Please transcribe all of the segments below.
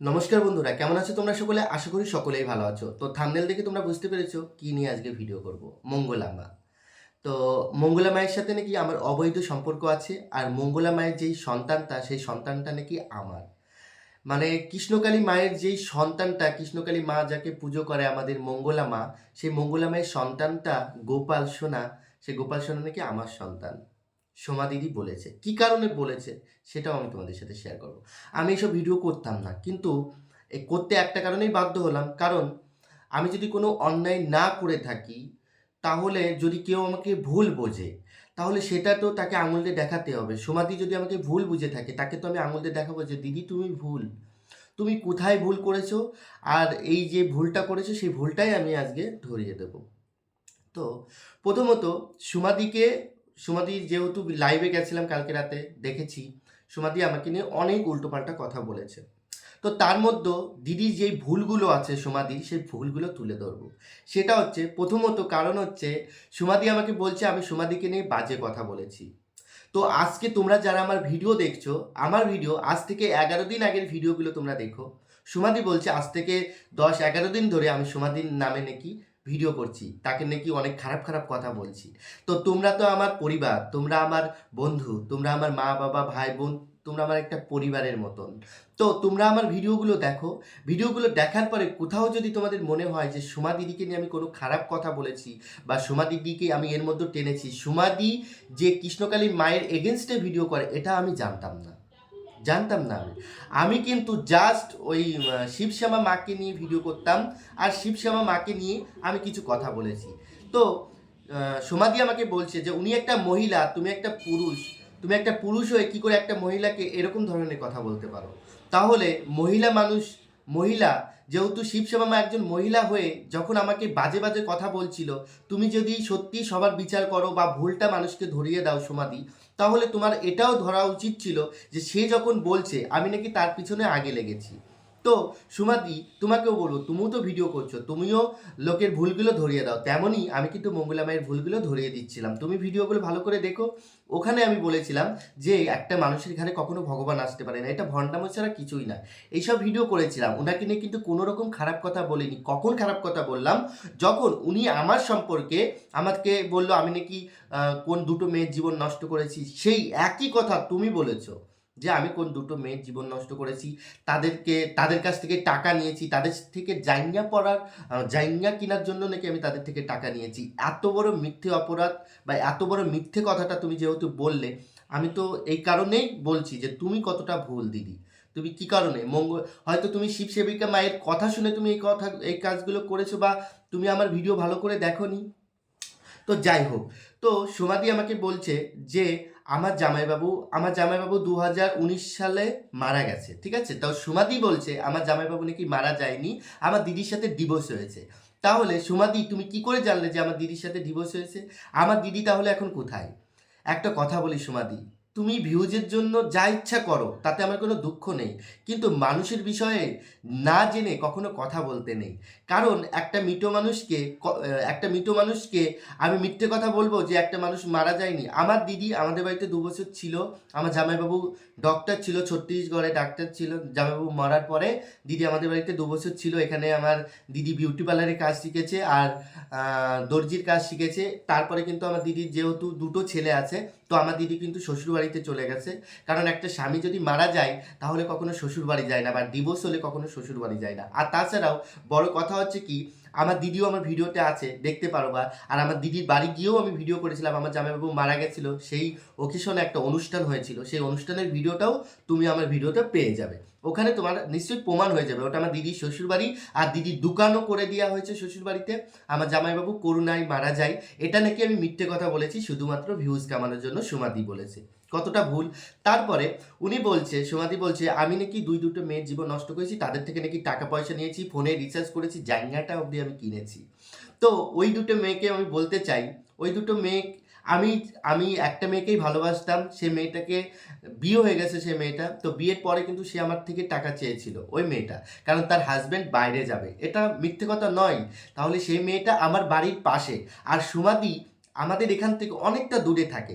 নমস্কার বন্ধুরা, কেমন আছো তোমরা সকলে? আশা করি সকলেই ভালো আছো। তো থামনেল দেখে তোমরা বুঝতে পেরেছ কি নিয়ে আজকে ভিডিও করব। মঙ্গলা মা তো মঙ্গলা মায়ের সাথে নাকি আমার অবৈধ সম্পর্ক আছে, আর মঙ্গলা মায়ের যেই সন্তানটা, সেই সন্তানটা নাকি আমার। মানে কৃষ্ণকালী মায়ের যেই সন্তানটা, কৃষ্ণকালী মা যাকে পুজো করে আমাদের মঙ্গলা মা, সেই মঙ্গলা মায়ের সন্তানটা গোপাল সোনা সেই গোপাল সোনা নাকি আমার সন্তান। সোমা দিদি বলেছে। কি কারণে বলেছে? সেটাও আমি তোমাদের সাথে শেয়ার করব। আমি এসব ভিডিও করতাম না, কিন্তু করতে একটা কারণেই বাধ্য হলাম। কারণ আমি যদি কোনো অন্যায় না করে থাকি, তাহলে যদি কেউ আমাকে ভুল বোঝে, তাহলে সেটা তো তাকে আঙুল দিয়ে দেখাতে হবে। সমাধি যদি আমাকে ভুল বুঝে থাকে, তাকে তো আমি আঙুল দিয়ে দেখাবো যে, দিদি, তুমি ভুল। তুমি কোথায় ভুল করেছ? আর এই যে ভুলটা করেছ, সেই ভুলটাই আমি আজকে ধরিয়ে দেব। তো প্রথমত সুমাদিকে সুমাদি, যেহেতু লাইভে গেছিলাম কালকে রাতে, দেখেছি, সুমাদি আমাকে নিয়ে অনেক উল্টোপাল্টা কথা বলেছে। তো তার মধ্যে দিদির যেই ভুলগুলো আছে সুমাদি, সেই ভুলগুলো তুলে ধরবো। সেটা হচ্ছে, প্রথমত কারণ হচ্ছে, সুমাদি আমাকে বলছে, আমি সুমাদিকে নিয়ে বাজে কথা বলেছি। তো আজকে তোমরা যারা আমার ভিডিও দেখছ, আমার ভিডিও আজ থেকে এগারো দিন আগের ভিডিওগুলো তোমরা দেখো। সুমাদি বলছে, আজ থেকে দশ এগারো দিন ধরে আমি সুমাদির নামে নাকি ভিডিও করছি, তাকে নাকি অনেক খারাপ খারাপ কথা বলছি। তো তোমরা তো আমার পরিবার, তোমরা আমার বন্ধু, তোমরা আমার মা, বাবা, ভাই, বোন, তোমরা আমার একটা পরিবারের মতন। তো তোমরা আমার ভিডিওগুলো দেখো, ভিডিওগুলো দেখার পরে কোথাও যদি তোমাদের মনে হয় যে সুমা দিদিকে নিয়ে আমি কোনো খারাপ কথা বলেছি বা সুমা দিদিকে আমি এর মধ্যে টেনেছি সুমাদি যে কৃষ্ণকালী মায়ের এগেনস্টে ভিডিও করে, এটা আমি জানতাম না। জানতাম না আমি। আমি কিন্তু জাস্ট ওই শিবশ্যামা মাকে নিয়ে ভিডিও করতাম, আর শিবশ্যামা মাকে নিয়ে আমি কিছু কথা বলেছি। তো সোমাদি আমাকে বলছে যে, উনি একটা মহিলা, তুমি একটা পুরুষ, তুমি একটা পুরুষ হয়ে কী করে একটা মহিলাকে এরকম ধরনের কথা বলতে পারো? তাহলে মহিলা মানুষ, মহিলা যেহেতু শিবসেবামা একজন মহিলা হয়ে যখন আমাকে বাজে বাজে কথা বলছিল, তুমি যদি সত্যি সবার বিচার করো বা ভুলটা মানুষকে ধরিয়ে দাও সমাধি, তাহলে তোমার এটাও ধরা উচিত ছিল যে সে যখন বলছে, আমি নাকি তার পিছনে আগে লেগেছি। তো সুমাদি, তোমাকেও বলব, তুমিও তো ভিডিও করছ, তুমিও লোকের ভুলগুলো ধরিয়ে দাও। তেমনই আমি কিন্তু মঙ্গলা মায়ের ভুলগুলো ধরিয়ে দিচ্ছিলাম। তুমি ভিডিওগুলো ভালো করে দেখো। ওখানে আমি বলেছিলাম যে, একটা মানুষের ঘরে কখনো ভগবান আসতে পারে না। এটা ভণ্ডামো ছাড়া কিছুই না। এইসব ভিডিও করেছিলাম। ওনাকে নিয়ে কিন্তু কোনো রকম খারাপ কথা বলিনি। কখন খারাপ কথা বললাম? যখন উনি আমার সম্পর্কে আমাকে বলল, আমি নাকি কোন দুটো মেয়ের জীবন নষ্ট করেছি, সেই একই কথা তুমি বলেছ। যে আমি কোন দুটো মেয়ের জীবন নষ্ট করেছি, তাদেরকে, তাদের কাছ থেকে টাকা নিয়েছি, তাদের থেকে জাইঙ্গা পড়ার জাইঙ্গা কেনার জন্য নাকি আমি তাদের থেকে টাকা নিয়েছি। এত বড় মিথ্যে অপরাধ বা এত বড় মিথ্যে কথাটা তুমি যেহেতু বললে, আমি তো এই কারণেই বলছি যে তুমি কতটা ভুল দিদি। তুমি কি কারণে? মঙ্গল হয়তো তুমি শিব সেবিকা মায়ের কথা শুনে তুমি এই কথা, এই কাজগুলো করেছ বা তুমি আমার ভিডিও ভালো করে দেখোনি। তো যাই হোক, তো সোমাদি আমাকে বলছে যে আমার জামাইবাবু আমার জামাইবাবু দু হাজার উনিশ সালে মারা গেছে, ঠিক আছে? তাও সুমাদি বলছে, আমার জামাইবাবু নাকি মারা যায়নি, আমার দিদির সাথে ডিভোর্স হয়েছে। তাহলে সুমাদি, তুমি কি করে জানলে যে আমার দিদির সাথে ডিভোর্স হয়েছে? আমার দিদি তাহলে এখন কোথায়? একটা কথা বলি সুমাদি তুমি ভিউজের জন্য যা ইচ্ছা করো, তাতে আমার কোনো দুঃখ নেই। কিন্তু মানুষের বিষয়ে না জেনে কখনো কথা বলতে নেই। কারণ একটা মৃত মানুষকে একটা মৃত মানুষকে আমি মিথ্যে কথা বলব যে একটা মানুষ মারা যায়নি। আমার দিদি আমাদের বাড়িতে দু বছর ছিল। আমার জামাইবাবু ডক্টর ছিল, ছত্তিশগড়ে ডাক্তার ছিল। জামাইবাবু মরার পরে দিদি আমাদের বাড়িতে দু বছর ছিল। এখানে আমার দিদি বিউটি পার্লারের কাজ শিখেছে আর দর্জির কাজ শিখেছে। তারপরে কিন্তু আমার দিদির যেহেতু দুটো ছেলে আছে তো আমার দিদি কিন্তু শ্বশুরবাড়িতে চলে গেছে। কারণ একটা স্বামী যদি মারা যায়, তাহলে কখনো শ্বশুরবাড়ি যায় না বা ডিভোর্স হলে কখনো শ্বশুরবাড়ি যায় না। আর তাছাড়াও বড় কথা হচ্ছে কি, আমার দিদিও আমার ভিডিওতে আছে, দেখতে পারো বা, আর আমার দিদির বাড়ি গিয়েও আমি ভিডিও করেছিলাম, আমার জামাইবাবু মারা গেছিল, সেই ওকেশনে একটা অনুষ্ঠান হয়েছিল, সেই অনুষ্ঠানের ভিডিওটাও তুমি আমার ভিডিওটা পেয়ে যাবে। ওখানে তোমার নিশ্চয়ই প্রমাণ হয়ে যাবে। ওটা আমার দিদির শ্বশুরবাড়ি আর দিদির দোকানও করে দেওয়া হয়েছে শ্বশুরবাড়িতে। আমার জামাইবাবু করুণায় মারা যায়। এটা নাকি আমি মিথ্যে কথা বলেছি, শুধুমাত্র ভিউজ কামানোর জন্য সুমাদি বলেছে। কতটা ভুল। তারপরে উনি বলছে, সোমাদি বলছে, আমি নাকি দুই দুটো মেয়ের জীবন নষ্ট করেছি, তাদের থেকে নাকি টাকা পয়সা নিয়েছি, ফোনে রিচার্জ করেছি, জায়গাটা অবধি আমি কিনেছি। তো ওই দুটো মেয়েকে আমি বলতে চাই, ওই দুটো মেয়ে আমি আমি একটা মেয়েকেই ভালোবাসতাম, সে মেয়েটাকে বিয়ে হয়ে গেছে সে মেয়েটা, তো বিয়ের পরে কিন্তু সে আমার থেকে টাকা চেয়েছিল ওই মেয়েটা, কারণ তার হাজব্যান্ড বাইরে যাবে। এটা মিথ্যে কথা নয়, তাহলে সেই মেয়েটা আমার বাড়ির পাশে। আর সুমাদি আমাদের এখান থেকে অনেকটা দূরে থাকে।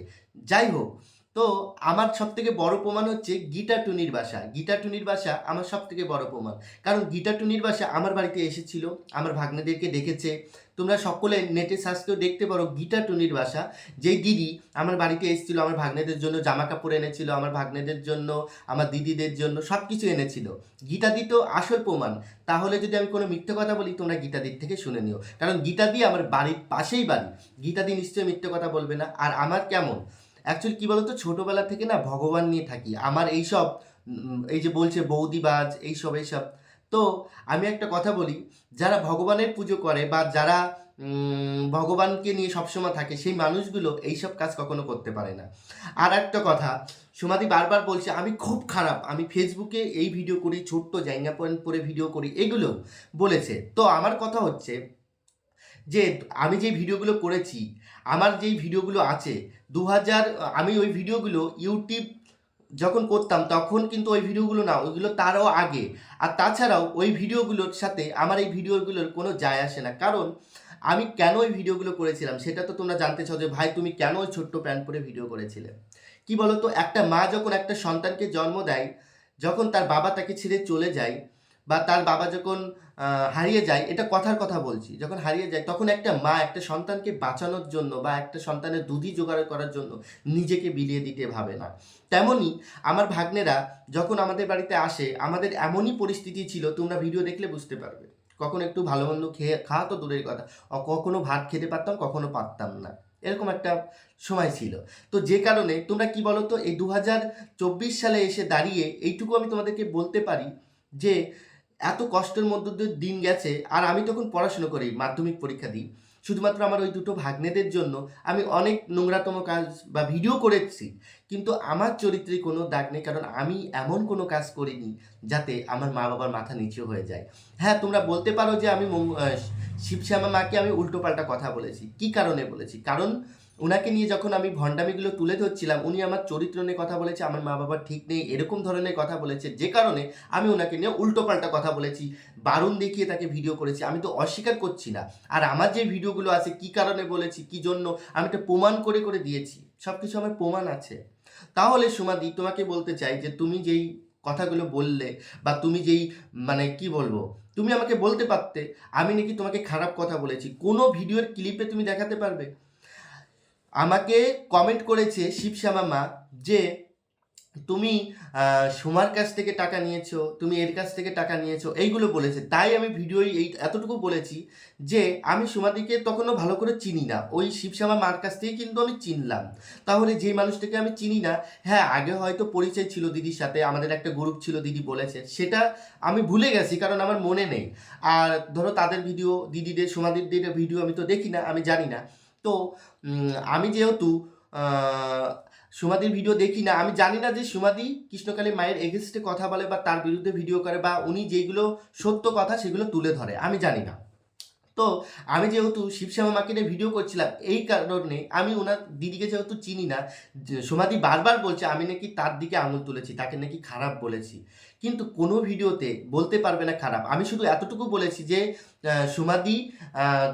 যাই হোক তো আমার সব থেকে বড় প্রমাণ হচ্ছে গীতা টুনির বাসা। গীতা টুনির বাসা আমার সব থেকে বড় প্রমাণ। কারণ গীতা টুনির বাসা আমার বাড়িতে এসেছিল, আমার ভাগ্নেদেরকে দেখেছে। তোমরা সকলে নেটে সার্চ দেখতে পারো গীতা টুনির বাসা। যেই দিদি আমার বাড়িতে এসেছিল, আমার ভাগ্নেদের জন্য জামা কাপড় এনেছিল, আমার ভাগ্নেদের জন্য, আমার দিদিদের জন্য সব কিছু এনেছিল গীতাদি তো আসল প্রমাণ। তাহলে যদি আমি কোনো মিথ্যে কথা বলি, তোমরা গীতাদির থেকে শুনে নিও। কারণ গীতাদি আমার বাড়ির পাশেই বাড়ি। গীতাদি নিশ্চয়ই মিথ্যে কথা বলবে না। আর আমার কেমন? অ্যাকচুয়ালি কী বলতো? ছোটোবেলা থেকে না ভগবান নিয়ে থাকি। আমার এইসব এই যে বলছে বৌদিবাজ, এইসব এইসব। তো আমি একটা কথা বলি, যারা ভগবানের পুজো করে বা যারা ভগবানকে নিয়ে সবসময় থাকে, সেই মানুষগুলো এইসব কাজ কখনো করতে পারে না। আর একটা কথা, সুমাদি বারবার বলছে, আমি খুব খারাপ। আমি ফেসবুকে এই ভিডিও করি, ছোট্ট জাইঙ্গা পয়েন্ট পরে ভিডিও করি। এগুলো বলেছে। তো আমার কথা হচ্ছে যে, আমি যে ভিডিওগুলো করেছি আমার যেই ভিডিওগুলো আছে দু হাজার আমি ওই ভিডিওগুলো ইউটিউব যখন করতাম, তখন কিন্তু ওই ভিডিওগুলো না, ওইগুলো তারও আগে। আর তাছাড়াও ওই ভিডিওগুলোর সাথে আমার এই ভিডিওগুলোর কোনো যায় আসে না। কারণ আমি কেন ওই ভিডিওগুলো করেছিলাম, সেটা তো তোমরা জানতে চাও যে, ভাই, তুমি কেন ওই ছোট্ট প্যান্ট পরে ভিডিও করেছিলে? কি বলতো, একটা মা যখন একটা সন্তানকে জন্ম দেয়, যখন তার বাবা তাকে ছেড়ে চলে যায়, বা তার বাবা যখন হারিয়ে যায়, এটা কথার কথা বলছি। যখন হারিয়ে যায়, তখন একটা মা একটা সন্তানকে বাঁচানোর জন্য বা একটা সন্তানের দুধি জোগাড় করার জন্য নিজেকে বিলিয়ে দিতে ভাবে না। তেমনই আমার ভাগ্নেরা যখন আমাদের বাড়িতে আসে, আমাদের এমনই পরিস্থিতি ছিল, তোমরা ভিডিও দেখলে বুঝতে পারবে। কখনো একটু ভালো মন্দ খেয়ে, খাওয়া তো দূরের কথা। কখনো ভাত খেতে পারতাম, কখনো পারতাম না। এরকম একটা সময় ছিল। তো যে কারণে তোমরা কি বলো তো এই দু সালে এসে দাঁড়িয়ে এইটুকু আমি তোমাদেরকে বলতে পারি যে এত কষ্টের মধ্য দিয়ে দিন গেছে, আর আমি তখন পড়াশুনো করি, মাধ্যমিক পরীক্ষা দিই। শুধুমাত্র আমার ওই দুটো ভাগ্নেদের জন্য আমি অনেক নোংরাতম কাজ বা ভিডিও করেছি, কিন্তু আমার চরিত্রে কোনো দাগ নেই, কারণ আমি এমন কোনো কাজ করিনি যাতে আমার মা বাবার মাথা নিচু হয়ে যায়। হ্যাঁ তোমরা বলতে পারো যে আমি শিবশ্যামা মাকে আমি উল্টোপাল্টা কথা বলেছি। কি কারণে বলেছি? কারণ ওনাকে নিয়ে যখন আমি ভণ্ডামিগুলো তুলে ধরছিলাম, উনি আমার চরিত্র নিয়ে কথা বলেছে, আমার মা বাবার ঠিক নেই, এরকম ধরনের কথা বলেছে, যে কারণে আমি ওনাকে নিয়ে উল্টোপাল্টা কথা বলেছি, বারুণ দেখিয়ে তাকে ভিডিও করেছি, আমি তো অস্বীকার করছি না। আর আমার যে ভিডিওগুলো আছে, কি কারণে বলেছি, কি জন্য, আমি এটা প্রমাণ করে করে দিয়েছি সব কিছু আমার প্রমাণ আছে। তাহলে সুমাদি, তোমাকে বলতে চাই যে তুমি যেই কথাগুলো বললে বা তুমি যেই মানে কি বলব, তুমি আমাকে বলতে পারতে, আমি নাকি তোমাকে খারাপ কথা বলেছি, কোনো ভিডিওর ক্লিপে তুমি দেখাতে পারবে? আমাকে কমেন্ট করেছে শিবশ্যামা মা যে, তুমি সোমার কাছ থেকে টাকা নিয়েছো, তুমি এর কাছ থেকে টাকা নিয়েছো। এইগুলো বলেছে। তাই আমি ভিডিও এই, এতটুকু বলেছি যে, আমি সোমাদিকে তখনও ভালো করে চিনি না। ওই শিবশ্যামা মার কাছ থেকে কিন্তু আমি চিনলাম। তাহলে যে মানুষটাকে আমি চিনি না হ্যাঁ আগে হয়তো পরিচয় ছিল দিদির সাথে, আমাদের একটা গ্রুপ ছিল, দিদি বলেছে। সেটা আমি ভুলে গেছি, কারণ আমার মনে নেই। আর ধরো তাদের ভিডিও দিদিদের, সোমাদিদের ভিডিও আমি তো দেখি না, আমি জানি না। তো আমি যেহেতু সুমাদির ভিডিও দেখি না, আমি জানি না যে সুমাদি কৃষ্ণকালী মায়ের এগেনস্টে কথা বলে বা তার বিরুদ্ধে ভিডিও করে বা উনি যেগুলো সত্য কথা সেগুলো তুলে ধরে, আমি জানি না। তো, আমি যেহেতু শিবশ্যামা মাকে নিয়ে ভিডিও করছিলাম, এই কারণে আমি ওনার দিদিকে যেহেতু চিনি না, যে সোমাদি বারবার বলছে, আমি নাকি তার দিকে আঙুল তুলেছি, তাকে নাকি খারাপ বলেছি। কিন্তু কোনো ভিডিওতে বলতে পারবে না খারাপ। আমি শুধু এতটুকু বলেছি যে সুমাদি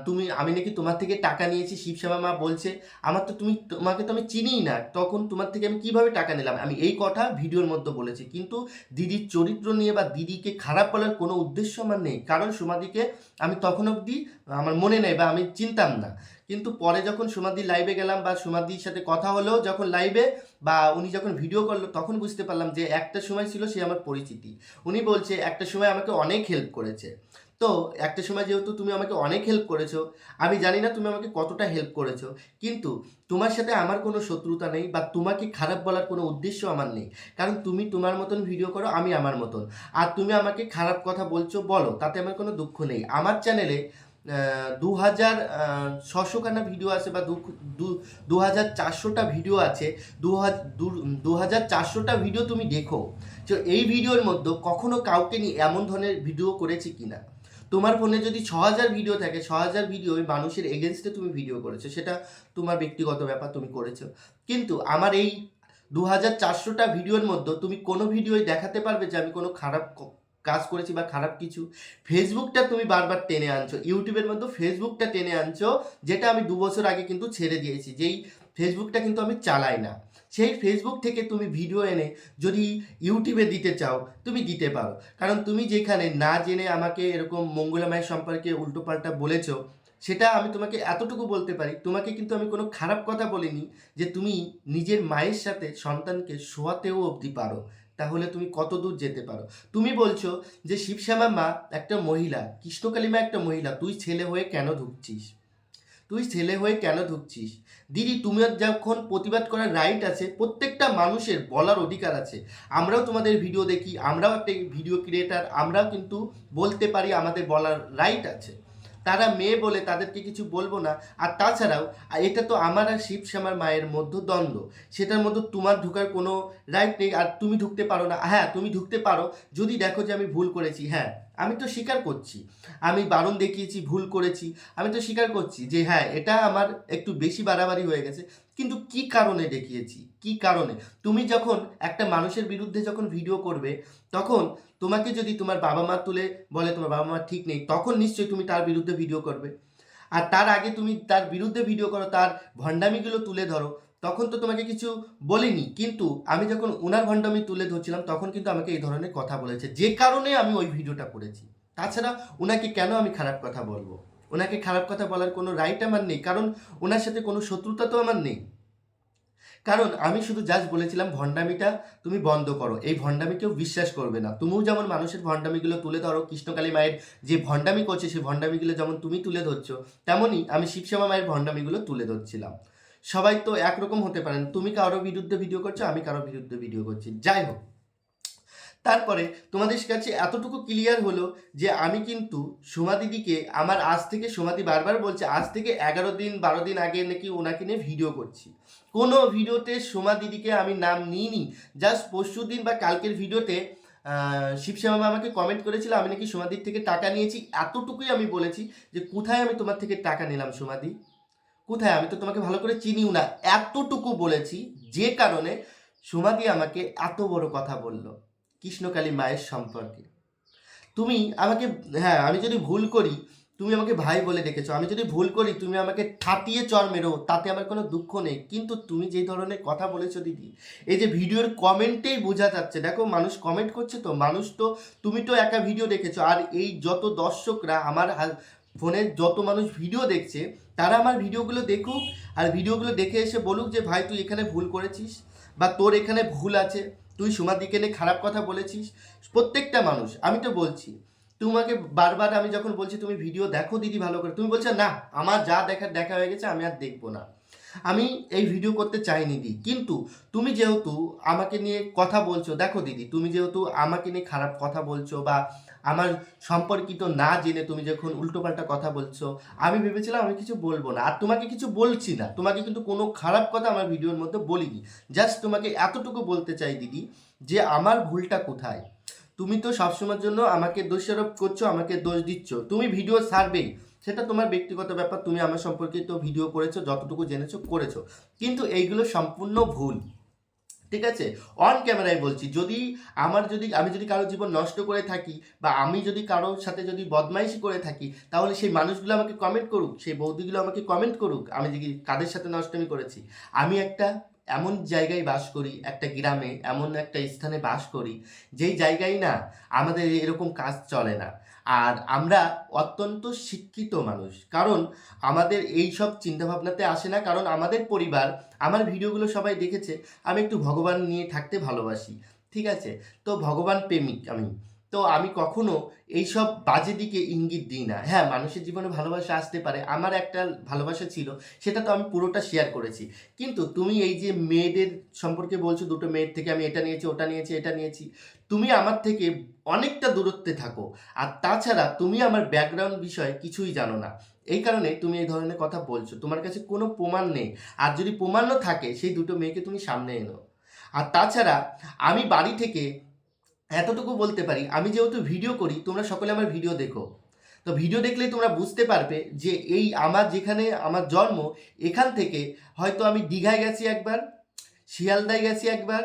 তুমি, আমি নাকি তোমার থেকে টাকা নিয়েছি, শিবশ্যামা মা বলছে, আমার তো তুমি, তোমাকে তো আমি চিনিই না, তখন তোমার থেকে আমি কীভাবে টাকা নিলাম? আমি এই কথা ভিডিওর মধ্যে বলেছি, কিন্তু দিদির চরিত্র নিয়ে বা দিদিকে খারাপ বলার কোনো উদ্দেশ্য আমার নেই। কারণ সোমাদিকে আমি তখন অবধি, আমার মনে নেই বা আমি চিনতাম না। কিন্তু পরে যখন সোমাদি লাইভে গেলাম বা সোমাদির সাথে কথা হলো যখন লাইভে বা উনি যখন ভিডিও করল, তখন বুঝতে পারলাম যে একটা সময় ছিল সে আমার পরিচিতি। উনি বলছে, একটা সময় আমাকে অনেক হেল্প করেছে। তো একটা সময় যেহেতু তুমি আমাকে অনেক হেল্প করেছ, আমি জানি না তুমি আমাকে কতটা হেল্প করেছ, কিন্তু তোমার সাথে আমার কোনো শত্রুতা নেই বা তোমাকে খারাপ বলার কোনো উদ্দেশ্য আমার নেই। কারণ তুমি তোমার মতন ভিডিও করো, আমি আমার মতন। আর তুমি আমাকে খারাপ কথা বলছো, বলো, তাতে আমার কোনো দুঃখ নেই। আমার চ্যানেলে দু হাজার ছশো খানা ভিডিও আছে বা দু হাজার চারশোটা ভিডিও আছে। দু হাজার চারশোটা ভিডিও তুমি দেখো। তো এই ভিডিওর মধ্যে কখনো কাউকে নিয়ে এমন ধরনের ভিডিও করেছি কিনা? তোমার ফোনে যদি ছ হাজার ভিডিও থাকে ছ হাজার ভিডিও ওই মানুষের এগেনস্টে তুমি ভিডিও করেছ। সেটা তোমার ব্যক্তিগত ব্যাপার, তুমি করেছ। কিন্তু আমার এই দু হাজার চারশোটা ভিডিওর মধ্যে তুমি কোনো ভিডিওই দেখাতে পারবে যে আমি কোনো খারাপ ক- কাজ করেছি বা খারাপ কিছু, ফেসবুকটা তুমি বারবার টেনে আনছো। ইউটিউবের মধ্যে ফেসবুকটা টেনে আনছো, যেটা আমি দু বছর আগে কিন্তু ছেড়ে দিয়েছি। যেই ফেসবুকটা কিন্তু আমি চালাই না। সেই ফেসবুক থেকে তুমি ভিডিও এনে যদি ইউটিউবে দিতে চাও, তুমি দিতে পারো। কারণ তুমি যেখানে না জেনে আমাকে এরকম মঙ্গলামায়ের সম্পর্কে উল্টোপাল্টা বলেছ, সেটা আমি তোমাকে এতটুকু বলতে পারি, তোমাকে কিন্তু আমি কোনো খারাপ কথা বলিনি যে তুমি নিজের মায়ের সাথে সন্তানকে শোয়াতেও অবধি পারো। তাহলে তুমি কত দূর যেতে পারো? তুমি বলছো যে শিবশ্যামা মা একটা মহিলা কৃষ্ণকালী মা একটা মহিলা, তুই ছেলে হয়ে কেন ঢুকছিস? তুই ছেলে হয়ে কেন ঢুকছিস? দিদি, তুমি যখন প্রতিবাদ করার রাইট আছে, প্রত্যেকটা মানুষের বলার অধিকার আছে। আমরাও তোমাদের ভিডিও দেখি, আমরাও একটা ভিডিও ক্রিয়েটার আমরাও কিন্তু বলতে পারি আমাদের বলার রাইট আছে। তারা মেয়ে বলে তাদেরকে কিছু বলব না। আর তাছাড়াও এটা তো আমার আর শিব শ্যামার মায়ের মধ্যে দ্বন্দ্ব। সেটার মধ্যে তোমার ঢুকার কোনো রাইট নেই, আর তুমি ঢুকতে পারো না। হ্যাঁ তুমি ঢুকতে পারো, যদি দেখো যে আমি ভুল করেছি হ্যাঁ আমি তো স্বীকার করছি। আমি বারণ দেখিয়েছি, ভুল করেছি। আমি তো স্বীকার করছি যে হ্যাঁ এটা আমার একটু বেশি বাড়াবাড়ি হয়ে গেছে। কিন্তু কি কারণে দেখিয়েছি? কি কারণে? তুমি যখন একটা মানুষের বিরুদ্ধে যখন ভিডিও করবে, তখন তোমাকে যদি তোমার বাবা মা তুলে বলে তোমার বাবা মা ঠিক নেই, তখন নিশ্চয়ই তুমি তার বিরুদ্ধে ভিডিও করবে। আর তার আগে তুমি তার বিরুদ্ধে ভিডিও করো, তার ভণ্ডামিগুলো তুলে ধরো, তখন তো তোমাকে কিছু বলিনি। কিন্তু আমি যখন ওনার ভণ্ডামি তুলে ধরছিলাম, তখন কিন্তু আমাকে এই ধরনের কথা বলেছে। যে কারণে আমি ওই ভিডিওটা করেছি। তাছাড়া ওনাকে কেন আমি খারাপ কথা বলব? ওনাকে খারাপ কথা বলার কোনো রাইট আমার নেই, কারণ ওনার সাথে কোনো শত্রুতা তো আমার নেই। কারণ আমি শুধু জাস্ট বলেছিলাম, ভণ্ডামিটা তুমি বন্ধ করো। এই ভণ্ডামি কেউ বিশ্বাস করবে না। তুমিও যেমন মানুষের ভণ্ডামিগুলো তুলে ধরো, কৃষ্ণকালী মায়ের যে ভণ্ডামি করছে, সেই ভণ্ডামিগুলো যেমন তুমি তুলে ধরছো, তেমনই আমি শিবশ্যামা মায়ের ভণ্ডামিগুলো তুলে ধরছিলাম। সবাই তো একরকম হতে পারেন। তুমি কারও বিরুদ্ধে ভিডিও করছ, আমি কারও বিরুদ্ধে ভিডিও করছি। যাই হোক। তারপরে তোমাদের কাছে এতটুকু ক্লিয়ার হলো যে আমি কিন্তু সোমা দিদিকে, আমার আজ থেকে সোমাদি বারবার বলছে, আজ থেকে এগারো দিন, বারো দিন আগে নাকি ওনাকে নিয়ে ভিডিও করছি। কোনো ভিডিওতে সোমা দিদিকে আমি নাম নিইনি। জাস্ট পরশু দিন বা কালকের ভিডিওতে শিবশ্যামা আমাকে কমেন্ট করেছিল, আমি নাকি সোমাদির থেকে টাকা নিয়েছি। এতটুকুই আমি বলেছি যে কোথায় আমি তোমার থেকে টাকা নিলাম সোমাদি কোথায়? আমি তো তোমাকে ভালো করে চিনিও না। এতটুকু বলেছি যে কারণে সোমাদি আমাকে এত বড় কথা বলল। কৃষ্ণকালী মায়ের সম্পর্কে। তুমি আমাকে হ্যাঁ আমি যদি ভুল করি, তুমি আমাকে ভাই বলে ডেকেছো, আমি যদি ভুল করি, তুমি আমাকে ঠাটিয়ে চর মেরো, তাতে আমার কোনো দুঃখ নেই। কিন্তু তুমি যে ধরনের কথা বলেছ দিদি, এই যে ভিডিওর কমেন্টেই বোঝা যাচ্ছে। দেখো, মানুষ কমেন্ট করছে তো, মানুষ তো, তুমি তো একা ভিডিও দেখেছ। আর এই যত দর্শকরা, আমার ফোনে যত মানুষ ভিডিও দেখছে, তারা আমার ভিডিওগুলো দেখুক, আর ভিডিওগুলো দেখে এসে বলুক যে, ভাই, তুই এখানে ভুল করেছিস, বা তোর এখানে ভুল আছে। তুই সুমার দিকে নিয়ে খারাপ কথা বলেছিস? প্রত্যেকটা মানুষ, আমি তো বলছি। তোমাকে বারবার আমি যখন বলছি, তুমি ভিডিও দেখো দিদি ভালো করে, তুমি বলছো, না, আমার যা দেখার দেখা হয়ে গেছে, আমি আর দেখব না। আমি এই ভিডিও করতে চাইনি দি। কিন্তু তুমি যেহেতু আমাকে নিয়ে কথা বলছো, দেখো দিদি, তুমি যেহেতু আমাকে নিয়ে খারাপ কথা বলছো বা আমার সম্পর্কিত না জেনে তুমি যখন উল্টোপাল্টা কথা বলছো, আমি ভেবেছিলাম আমি কিছু বলব না। আর তোমাকে কিছু বলছি না। তোমাকে কিন্তু কোনো খারাপ কথা আমার ভিডিওর মধ্যে বলিনি। জাস্ট তোমাকে এতটুকু বলতে চাই দিদি, যে আমার ভুলটা কোথায়? তুমি তো সবসময়ের জন্য আমাকে দোষারোপ করছ, আমাকে দোষ দিচ্ছ। তুমি ভিডিও ছাড়বেই। সেটা তোমার ব্যক্তিগত ব্যাপার। তুমি আমার সম্পর্কে তো ভিডিও করেছ, যতটুকু জেনেছো, করেছ। কিন্তু এইগুলো সম্পূর্ণ ভুল। ঠিক আছে? অন ক্যামেরায় বলছি, যদি আমার যদি, আমি যদি কারও জীবন নষ্ট করে থাকি বা আমি যদি কারোর সাথে যদি বদমাইশি করে থাকি, তাহলে সেই মানুষগুলো আমাকে কমেন্ট করুক, সেই বৌদিগুলো আমাকে কমেন্ট করুক, আমি যদি কাদের সাথে নষ্টমি করেছি? আমি একটা এমন জায়গায় বাস করি, একটা গ্রামে এমন একটা স্থানে বাস করি, যেই জায়গায় না আমাদের এরকম কাজ চলে না। আর আমরা অত্যন্ত শিক্ষিত মানুষ। কারণ আমাদের এই সব চিন্তাভাবনাতে আসে না, কারণ আমাদের পরিবার, আমার ভিডিওগুলো সবাই দেখেছে, আমি একটু ভগবান নিয়ে থাকতে ভালোবাসি, ঠিক আছে? তো ভগবান প্রেমিক আমি। তো আমি কখনো এইসব বাজে দিকে ইঙ্গিত দিই না। হ্যাঁ মানুষের জীবনে ভালোবাসা আসতে পারে, আমার একটা ভালোবাসা ছিল, সেটা তো আমি পুরোটা শেয়ার করেছি। কিন্তু তুমি এই যে মেয়েদের সম্পর্কে বলছো, দুটো মেয়ের থেকে আমি এটা নিয়েছি, ওটা নিয়েছি, এটা নিয়েছি, তুমি আমার থেকে অনেকটা দূরত্বে থাকো। আর তাছাড়া তুমি আমার ব্যাকগ্রাউন্ড বিষয়ে কিছুই জানো না। এই কারণে তুমি এই ধরনের কথা বলছো। তোমার কাছে কোনো প্রমাণ নেই। আর যদি প্রমাণও থাকে, সেই দুটো মেয়েকে তুমি সামনে এনো। আর তাছাড়া আমি বাড়ি থেকে এতটুকু বলতে পারি, আমি যেহেতু ভিডিও করি, তোমরা সকলে আমার ভিডিও দেখো। তো ভিডিও দেখলেই তোমরা বুঝতে পারবে যে এই আমার যেখানে আমার জন্ম, এখান থেকে হয়তো আমি দীঘায় গেছি একবার, শিয়ালদায় গেছি একবার,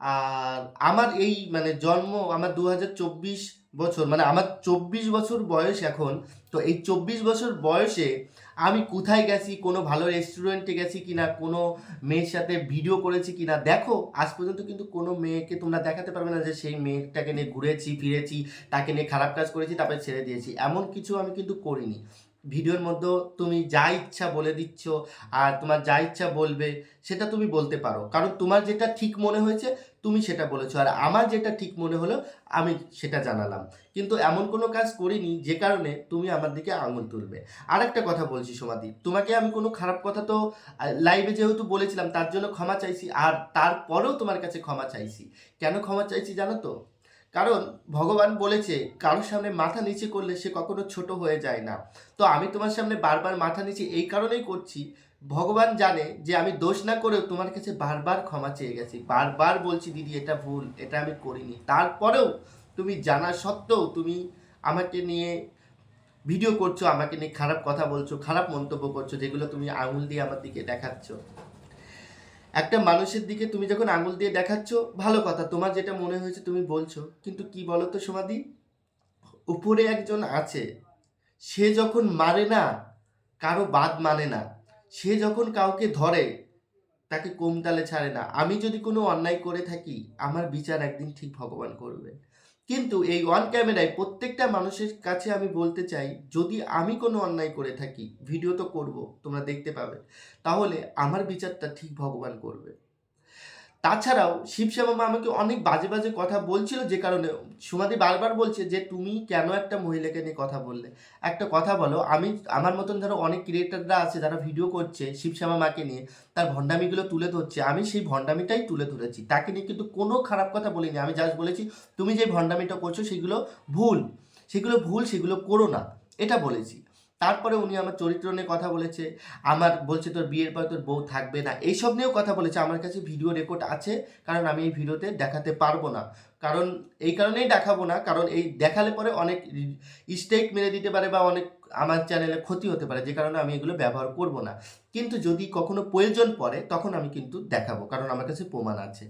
আর আমার এই মানে জন্ম আমার দু হাজার চব্বিশ বছর মানে আমার চব্বিশ বছর বয়স এখন, তো এই চব্বিশ বছর বয়সে আমি কোথায় গেছি, কোনো ভালো রেস্টুরেন্টে গেছি কি না কোনো মেয়ের সাথে ভিডিও করেছি কি না দেখো, আজ পর্যন্ত কিন্তু কোনো মেয়েকে তোমরা দেখাতে পারবে না যে সেই মেয়েটাকে নিয়ে ঘুরেছি, ফিরেছি, তাকে নিয়ে খারাপ কাজ করেছি, তারপরে ছেড়ে দিয়েছি। এমন কিছু আমি কিন্তু করিনি। ভিডিওর মধ্যে তুমি যা ইচ্ছা বলে দিচ্ছ আর তোমার যা ইচ্ছা বলবে, সেটা তুমি বলতে পারো। কারণ তোমার যেটা ঠিক মনে হয়েছে, তুমি সেটা বলেছ। আর আমার যেটা ঠিক মনে হলো, আমি সেটা জানালাম। কিন্তু এমন কোনো কাজ করিনি যে কারণে তুমি আমার দিকে আঙুল তুলবে। আর একটা কথা বলছি সমাধি তোমাকে আমি কোনো খারাপ কথা তো লাইভে যেহেতু বলেছিলাম, তার জন্য ক্ষমা চাইছি আর তারপরেও তোমার কাছে ক্ষমা চাইছি। কেন ক্ষমা চাইছি জানো তো? কারণ ভগবান বলেছে, কারোর সামনে মাথা নিচে করলে সে কখনো ছোট হয়ে যায় না। তো আমি তোমার সামনে বারবার মাথা নিচে এই কারণেই করছি। ভগবান জানে যে আমি দোষ না করেও তোমার কাছে বারবার ক্ষমা চেয়ে গেছি। বারবার বলছি, দিদি, এটা ভুল, এটা আমি করিনি। তারপরেও তুমি জানা সত্ত্বেও তুমি আমাকে নিয়ে ভিডিও করছ, আমাকে নিয়ে খারাপ কথা বলছো, খারাপ মন্তব্য করছ, যেগুলো তুমি আঙুল দিয়ে আমার দিকে দেখাচ্ছ। একটা মানুষের দিকে তুমি যখন আঙুল দিয়ে দেখাচ্ছ, ভালো কথা, তোমার যেটা মনে হয়েছে তুমি বলছো, কিন্তু কি বলো তো সমাধি উপরে একজন আছে, সে যখন মারে না, কারও বাদ মানে না। সে যখন কাউকে ধরে, তাকে কোমতালে ছাড়ে না। আমি যদি কোনো অন্যায় করে থাকি, আমার বিচার একদিন ঠিক ভগবান করবে। কিন্তু এই অন ক্যামেরায় প্রত্যেকটা মানুষের কাছে আমি বলতে চাই, যদি আমি কোনো অন্যায় করে থাকি ভিডিও তো করব, তোমরা দেখতে পাবে, তাহলে আমার বিচারটা ঠিক ভগবান করবে। তাছাড়াও শিবশ্যামা মা আমাকে অনেক বাজে বাজে কথা বলছিল যে কারণে সুমাদি বারবার বলছে যে তুমি কেন একটা মহিলাকে নিয়ে কথা বললে? একটা কথা বলো, আমি আমার মতন ধরো অনেক ক্রিয়েটাররা আছে যারা ভিডিও করছে শিবশ্যামা মাকে নিয়ে, তার ভণ্ডামিগুলো তুলে ধরছে, আমি সেই ভণ্ডামিটাই তুলে ধরেছি। তাকে নিয়ে কিন্তু কোনো খারাপ কথা বলিনি, আমি জাস্ট বলেছি, তুমি যে ভণ্ডামিটা করছ সেগুলো ভুল সেগুলো ভুল, সেগুলো করো না, এটা বলেছি। তারপরে উনি আমার চরিত্র নিয়ে কথা বলেছে, আমার বলছে তোর বিয়ের পর তোর বউ থাকবে না, এইসব নিয়েও কথা বলেছে, আমার কাছে ভিডিও রেকর্ড আছে, কারণ আমি এই ভিডিওতে দেখাতে পারব না। কারণ এই কারণেই দেখাবো না, কারণ এই দেখালে পরে অনেক স্টেক মেরে দিতে পারে বা অনেক আমার চ্যানেলে ক্ষতি হতে পারে, যে কারণে আমি এগুলো ব্যবহার করব না। কিন্তু যদি কখনো প্রয়োজন পড়ে, তখন আমি কিন্তু দেখাবো, কারণ আমার কাছে প্রমাণ আছে।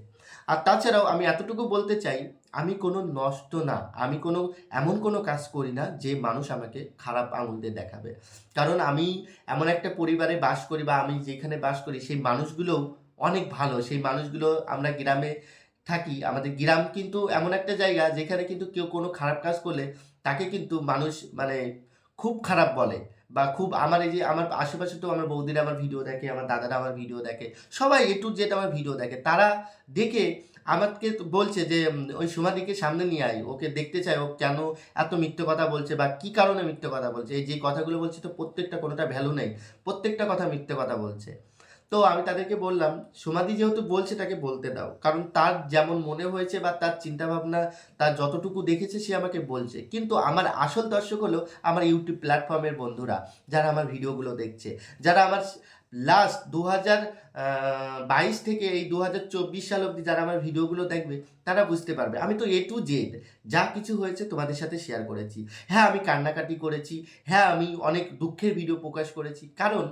আর তাছাড়াও আমি এতটুকু বলতে চাই, আমি কোনো নষ্ট না, আমি কোনো, এমন কোনো কাজ করি না, যে মানুষ আমাকে খারাপ আঙুল দিয়ে দেখাবে। কারণ আমি এমন একটা পরিবারে বাস করি, বা আমি যেখানে বাস করি, সেই মানুষগুলোও অনেক ভালো। সেই মানুষগুলো আমরা গ্রামে থাকি, আমাদের গ্রাম কিন্তু এমন একটা জায়গা, যেখানে কিন্তু কেউ কোনো খারাপ কাজ করলে, তাকে কিন্তু মানুষ মানে খুব খারাপ বলে বা খুব আমার এই যে আমার আশেপাশে তো আমার বৌদিরা আমার ভিডিও দেখে, আমার দাদারা আমার ভিডিও দেখে, সবাই এ টু জেড আমার ভিডিও দেখে। তারা দেখে আমাকে বলছে যে ওই সুমাদিকে সামনে নিয়ে আয়, ওকে দেখতে চাই ও কেন এত মিথ্যে কথা বলছে বা কি কারণে মিথ্যে কথা বলছে? এই যে কথাগুলো বলছে তো প্রত্যেকটা কোনোটা ভ্যালু নেই, প্রত্যেকটা কথা মিথ্যে কথা বলছে। তো আমি তাদেরকে বললাম, সুমাদি যেহেতু বলছে তাকে বলতে দাও, কারণ তার যেমন মনে হয়েছে বা তার চিন্তাভাবনা, তার যতটুকু দেখেছে সে আমাকে বলছে। কিন্তু আমার আসল দর্শক হলো আমার ইউটিউব প্ল্যাটফর্মের বন্ধুরা, যারা আমার ভিডিওগুলো দেখছে। যারা আমার লাস্ট দু হাজার বাইশ থেকে এই দু হাজার চব্বিশ সাল অবধি যারা আমার ভিডিওগুলো দেখবে, তারা বুঝতে পারবে। আমি তো এ টু জেড যা কিছু হয়েছে তোমাদের সাথে শেয়ার করেছি। হ্যাঁ আমি কান্নাকাটি করেছি। হ্যাঁ আমি অনেক দুঃখের ভিডিও প্রকাশ করেছি। কারণ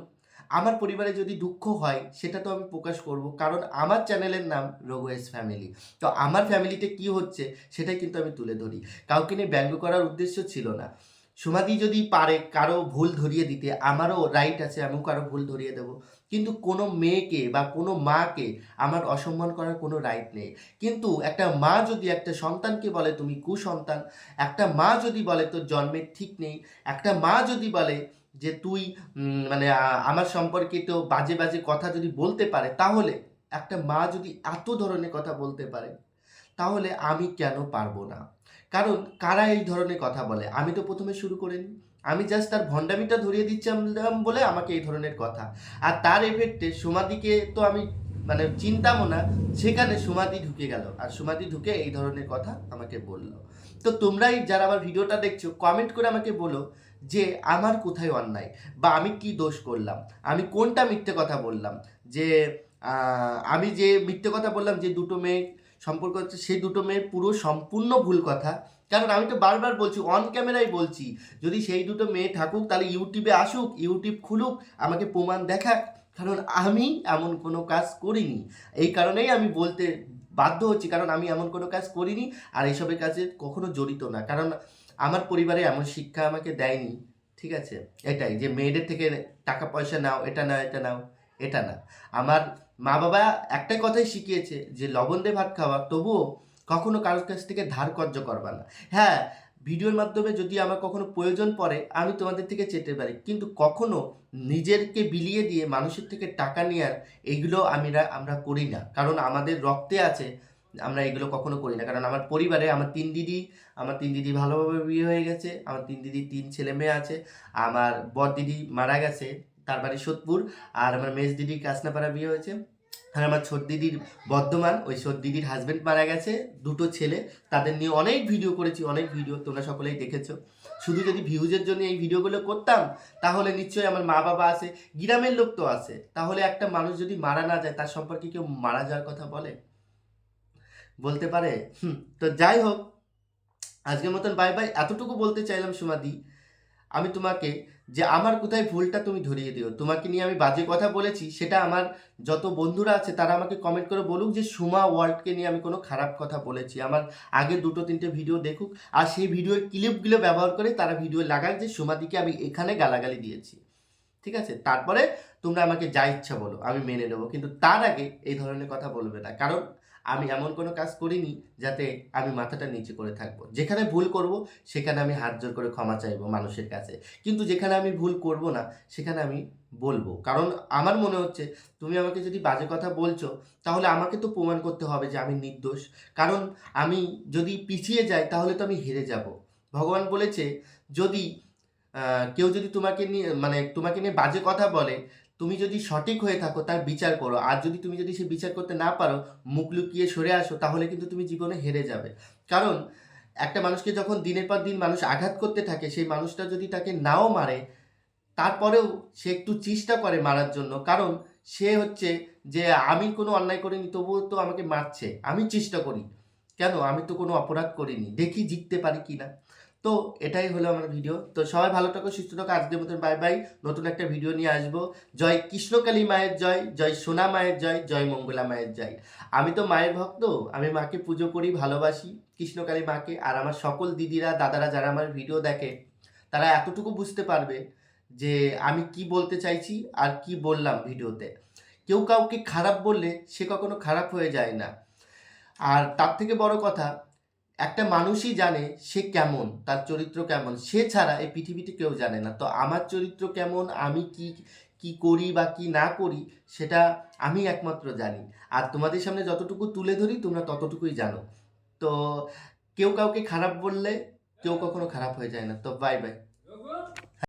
আমার পরিবারে যদি দুঃখ হয়, সেটা তো আমি প্রকাশ করব। কারণ আমার চ্যানেলের নাম রঘুয়েস ফ্যামিলি তো আমার ফ্যামিলিতে কি হচ্ছে, সেটাই কিন্তু আমি তুলে ধরি। কাউকে নিয়ে ব্যঙ্গ করার উদ্দেশ্য ছিল না। সমাধি যদি পারে কারও ভুল ধরিয়ে দিতে, আমারও রাইট আছে, আমিও কারও ভুল ধরিয়ে দেবো। কিন্তু কোনো মেয়েকে বা কোনো মাকে আমার অসম্মান করার কোনো রাইট নেই। কিন্তু একটা মা যদি একটা সন্তানকে বলে, তুমি কুসন্তান, একটা মা যদি বলে, তোর জন্মের ঠিক নেই, একটা মা যদি বলে যে তুই মানে আমার সম্পর্কে তো বাজে বাজে কথা যদি বলতে পারে, তাহলে একটা মা যদি এত ধরনের কথা বলতে পারে, তাহলে আমি কেন পারব না? কারণ কারা এই ধরনের কথা বলে? আমি তো প্রথমে শুরু করিনি। আমি জাস্ট তার ভণ্ডামিটা ধরিয়ে দিচ্ছিলাম বলে আমাকে এই ধরনের কথা। আর তার এফেক্টে সমাধিকে তো আমি মানে চিন্তামও না, সেখানে সমাধি ঢুকে গেল। আর সমাধি ঢুকে এই ধরনের কথা আমাকে বলল। তো তোমরাই যারা আমার ভিডিওটা দেখছ কমেন্ট করে আমাকে বলো যে আমার কোথায় অন্যায় বা আমি কি দোষ করলাম? আমি কোনটা মিথ্যে কথা বললাম? যে আমি যে মিথ্যে কথা বললাম যে দুটো মেয়ে সম্পর্ক হচ্ছে, সেই দুটো মেয়ের পুরো সম্পূর্ণ ভুল কথা। কারণ আমি তো বারবার বলছি অন ক্যামেরায় বলছি, যদি সেই দুটো মেয়ে থাকুক, তাহলে ইউটিউবে আসুক, ইউটিউব খুলুক, আমাকে প্রমাণ দেখাক। কারণ আমি এমন কোনো কাজ করিনি। এই কারণেই আমি বলতে বাধ্য হচ্ছি, কারণ আমি এমন কোনো কাজ করিনি, আর এইসবের কাজে কখনো জড়িত না। কারণ আমার পরিবারে এমন শিক্ষা আমাকে দেয়নি, ঠিক আছে? এটাই যে মেয়েদের থেকে টাকা পয়সা নাও, এটা নাও এটা নাও, এটা না। আমার মা বাবা একটাই কথাই শিখিয়েছে যে লবণ দিয়ে ভাত খাওয়া, তবুও কখনো কারোর কাছ থেকে ধার কর্য করবা না। হ্যাঁ ভিডিওর মাধ্যমে যদি আমার কখনো প্রয়োজন পড়ে, আমি তোমাদের থেকে চেতে পারি। কিন্তু কখনো নিজেরকে বিলিয়ে দিয়ে মানুষের থেকে টাকা নেওয়ার এইগুলো আমিরা আমরা করি না। কারণ আমাদের রক্তে আছে আমরা এগুলো কখনো করি না। কারণ আমার পরিবারে আমার তিন দিদি, আমার তিন দিদি ভালোভাবে বিয়ে হয়ে গেছে, আমার তিন দিদি তিন ছেলে মেয়ে আছে, আমার বর দিদি মারা গেছে, তার বাড়ি সোদপুর, আর আমার মেজ দিদির কাসনাপাড়া বিয়ে হয়েছে, আর আমার ছোট দিদির বর্ধমান, ওই ছোট দিদির হাজবেন্ড মারা গেছে, দুটো ছেলে, তাদের নিয়ে অনেক ভিডিও করেছি, অনেক ভিডিও তোমরা সকলেই দেখেছ। শুধু যদি ভিউজের জন্য এই ভিডিওগুলো করতাম, তাহলে নিশ্চয়ই আমার মা বাবা আছে, গ্রামের লোক তো আছে। তাহলে একটা মানুষ যদি মারা না যায়, তার সম্পর্কে কেউ মারা যাওয়ার কথা বলে? বলতে পারে তো যাই হোক, আজকের মতন বাই বাই এতটুকু বলতে চাইলাম সুমাদি, আমি তোমাকে যে আমার কোথায় ভুলটা তুমি ধরিয়ে দিও, তোমাকে নিয়ে আমি বাজে কথা বলেছি, সেটা আমার যত বন্ধুরা আছে তারা আমাকে কমেন্ট করে বলুক যে সুমা ওয়ার্ল্ডকে নিয়ে আমি কোনো খারাপ কথা বলেছি। আমার আগে দুটো তিনটে ভিডিও দেখুক, আর সেই ভিডিওর ক্লিপগুলো ব্যবহার করে তারা ভিডিও লাগাক যে সুমাদিকে আমি এখানে গালাগালি দিয়েছি। ঠিক আছে? তারপরে তোমরা আমাকে যা ইচ্ছা বলো, আমি মেনে নেব। কিন্তু তার আগে এই ধরনের কথা বলবে না। কারণ আমি এমন কোনো কাজ করিনি যাতে আমি মাথাটা নিচে করে থাকব। যেখানে ভুল করব, সেখানে আমি হাত জোর করে ক্ষমা চাইব মানুষের কাছে। কিন্তু যেখানে আমি ভুল করব না, সেখানে আমি বলব। কারণ আমার মনে হচ্ছে, তুমি আমাকে যদি বাজে কথা বলছো, তাহলে আমাকে তো প্রমাণ করতে হবে যে আমি নির্দোষ। কারণ আমি যদি পিছিয়ে যাই, তাহলে তো আমি হেরে যাব। ভগবান বলেছে, যদি কেউ যদি তোমাকে নিয়ে মানে তোমাকে নিয়ে বাজে কথা বলে তুমি যদি সঠিক হয়ে থাকো, তার বিচার করো। আর যদি তুমি যদি সে বিচার করতে না পারো, মুখ লুকিয়ে সরে আসো, তাহলে কিন্তু তুমি জীবনে হেরে যাবে। কারণ একটা মানুষকে যখন দিনের পর দিন মানুষ আঘাত করতে থাকে, সেই মানুষটা যদি তাকে নাও মারে, তারপরেও সে একটু চেষ্টা করে মারার জন্য। কারণ সে হচ্ছে যে, আমি কোনো অন্যায় করিনি, তবুও তো আমাকে মারছে। আমি চেষ্টা করি। কেন? আমি তো কোনো অপরাধ করিনি। দেখি জিততে পারি কি না তো এটাই হলো আমার ভিডিও তো সবাই ভালো থাকো, সুস্থ থাকো। আজকের মতন বাই বাই নতুন একটা ভিডিও নিয়ে আসব। জয় কৃষ্ণকালী মায়ের জয় জয় সোনা মায়ের জয় জয় মঙ্গলা মায়ের জয়। আমি তো মায়ের ভক্ত, আমি মাকে পুজো করি, ভালোবাসি কৃষ্ণকালী মাকে। আর আমার সকল দিদিরা, দাদারা যারা আমার ভিডিও দেখে, তারা এতটুকু বুঝতে পারবে যে আমি কি বলতে চাইছি আর কি বললাম ভিডিওতে। কেউ কাউকে খারাপ বললে সে কখনো খারাপ হয়ে যায় না। আর তার থেকে বড় কথা একটা মানুষই জানে সে কেমন, তার চরিত্র কেমন, সে ছাড়া এই পৃথিবীতে কেউ জানে না। তো আমার চরিত্র কেমন, আমি কি কি করি বা কি না করি, সেটা আমি একমাত্র জানি। আর তোমাদের সামনে যতটুকু তুলে ধরি, তোমরা ততটুকুই জানো। তো কেউ কাউকে খারাপ বললে, কেউ কখনো খারাপ হয়ে যায় না। তো বাই বাই